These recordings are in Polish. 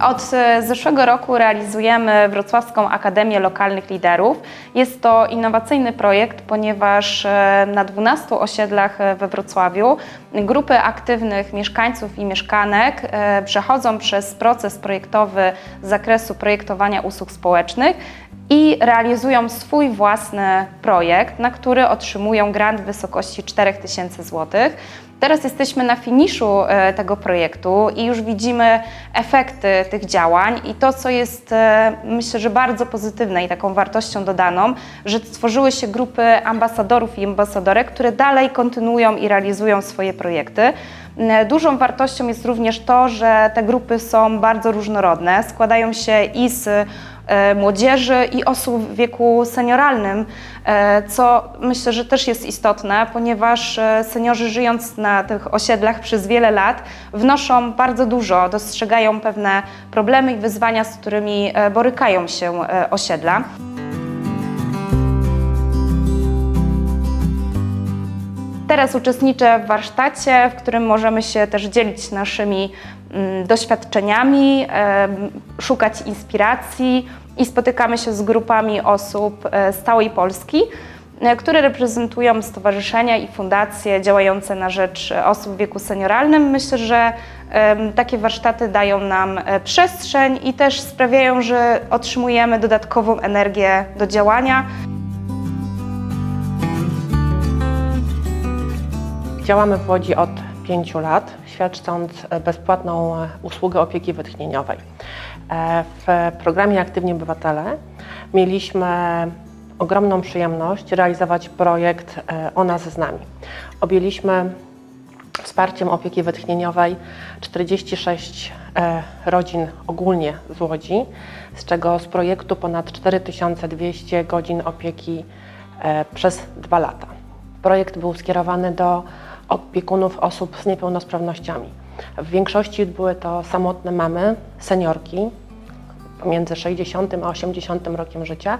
Od e, zeszłego roku realizujemy Wrocławską Akademię Lokalnych Liderów. Jest to innowacyjny projekt, ponieważ e, na 12 osiedlach e, we Wrocławiu grupy aktywnych mieszkańców i mieszkanek przechodzą przez proces projektowy z zakresu projektowania usług społecznych i realizują swój własny projekt, na który otrzymują grant w wysokości 4000 zł. Teraz jesteśmy na finiszu e, tego projektu i już widzimy efekty tych działań i to, co jest e, myślę, że bardzo pozytywne i taką wartością dodaną, że stworzyły się grupy ambasadorów i ambasadorek, które dalej kontynuują i realizują swoje projekty. E, Dużą wartością jest również to, że te grupy są bardzo różnorodne, składają się i z młodzieży i osób w wieku senioralnym, e, co myślę, że też jest istotne, ponieważ e, seniorzy żyjąc na tych osiedlach przez wiele lat wnoszą bardzo dużo, dostrzegają pewne problemy i wyzwania, z którymi e, borykają się e, osiedla. Teraz uczestniczę w warsztacie, w którym możemy się też dzielić naszymi doświadczeniami, em, szukać inspiracji i spotykamy się z grupami osób e, z całej Polski, e, które reprezentują stowarzyszenia i fundacje działające na rzecz e, osób w wieku senioralnym. Myślę, że takie warsztaty dają nam przestrzeń i też sprawiają, że otrzymujemy dodatkową energię do działania. Działamy w Łodzi od pięciu lat, świadcząc e, bezpłatną e, usługę opieki wytchnieniowej. E, W programie Aktywni Obywatele mieliśmy ogromną przyjemność realizować projekt O nas z nami. Objęliśmy wsparciem opieki wytchnieniowej 46 e, rodzin ogólnie z Łodzi, z czego z projektu ponad 4200 godzin opieki przez dwa lata. Projekt był skierowany do opiekunów osób z niepełnosprawnościami. W większości były to samotne mamy, seniorki pomiędzy 60 a 80 rokiem życia,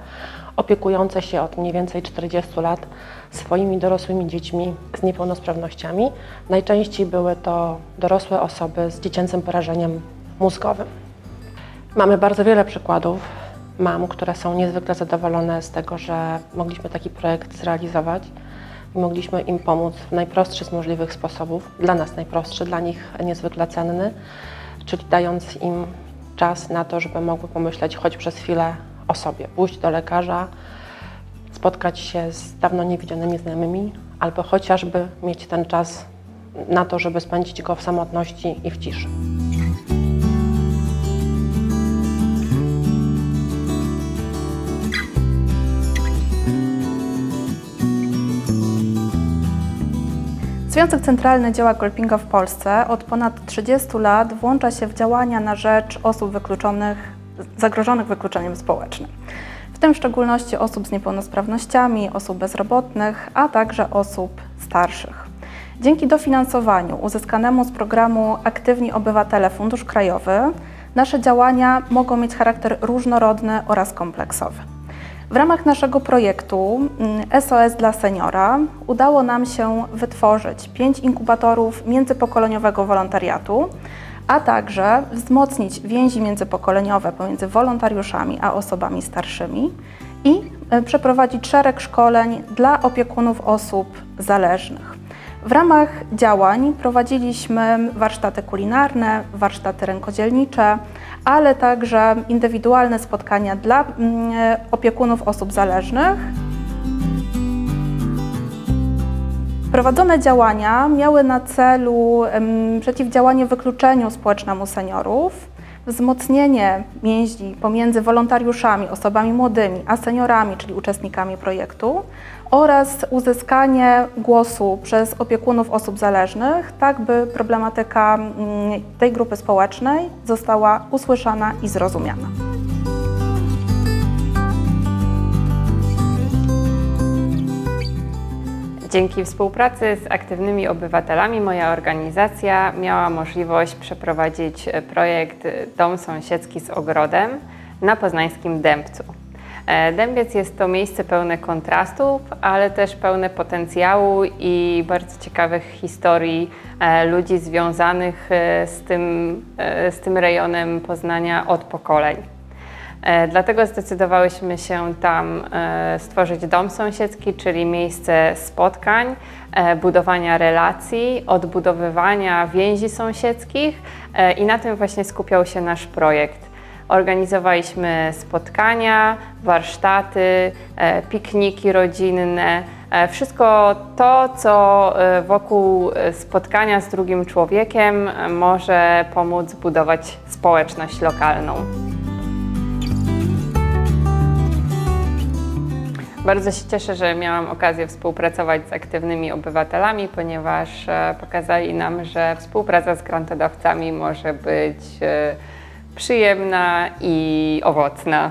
opiekujące się od mniej więcej 40 lat swoimi dorosłymi dziećmi z niepełnosprawnościami. Najczęściej były to dorosłe osoby z dziecięcym porażeniem mózgowym. Mamy bardzo wiele przykładów mam, które są niezwykle zadowolone z tego, że mogliśmy taki projekt zrealizować i mogliśmy im pomóc w najprostszy z możliwych sposobów, dla nas najprostszy, dla nich niezwykle cenny, czyli dając im czas na to, żeby mogły pomyśleć choć przez chwilę o sobie, pójść do lekarza, spotkać się z dawno niewidzianymi znajomymi, albo chociażby mieć ten czas na to, żeby spędzić go w samotności i w ciszy. Związek Centralny Działa Kolpinga w Polsce od ponad 30 lat włącza się w działania na rzecz osób wykluczonych, zagrożonych wykluczeniem społecznym. W tym w szczególności osób z niepełnosprawnościami, osób bezrobotnych, a także osób starszych. Dzięki dofinansowaniu uzyskanemu z programu Aktywni Obywatele Fundusz Krajowy, nasze działania mogą mieć charakter różnorodny oraz kompleksowy. W ramach naszego projektu mm, SOS dla Seniora udało nam się wytworzyć pięć inkubatorów międzypokoleniowego wolontariatu, a także wzmocnić więzi międzypokoleniowe pomiędzy wolontariuszami a osobami starszymi i e, przeprowadzić szereg szkoleń dla opiekunów osób zależnych. W ramach działań prowadziliśmy warsztaty kulinarne, warsztaty rękodzielnicze, ale także indywidualne spotkania dla mm, opiekunów osób zależnych. Prowadzone działania miały na celu przeciwdziałanie wykluczeniu społecznemu seniorów, wzmocnienie więzi pomiędzy wolontariuszami, osobami młodymi, a seniorami, czyli uczestnikami projektu oraz uzyskanie głosu przez opiekunów osób zależnych, tak by problematyka mm, tej grupy społecznej została usłyszana i zrozumiana. Dzięki współpracy z aktywnymi obywatelami moja organizacja miała możliwość przeprowadzić e, projekt Dom Sąsiedzki z Ogrodem na poznańskim Dębcu. E, Dębiec jest to miejsce pełne kontrastów, ale też pełne potencjału i bardzo ciekawych historii e, ludzi związanych e, z tym, e, z tym rejonem Poznania od pokoleń. E, Dlatego zdecydowałyśmy się tam e, stworzyć dom sąsiedzki, czyli miejsce spotkań, e, budowania relacji, odbudowywania więzi sąsiedzkich i na tym właśnie skupiał się nasz projekt. Organizowaliśmy spotkania, warsztaty, pikniki rodzinne, wszystko to, co wokół spotkania z drugim człowiekiem może pomóc budować społeczność lokalną. Bardzo się cieszę, że miałam okazję współpracować z aktywnymi obywatelami, ponieważ e, pokazali nam, że współpraca z grantodawcami może być e, przyjemna i owocna.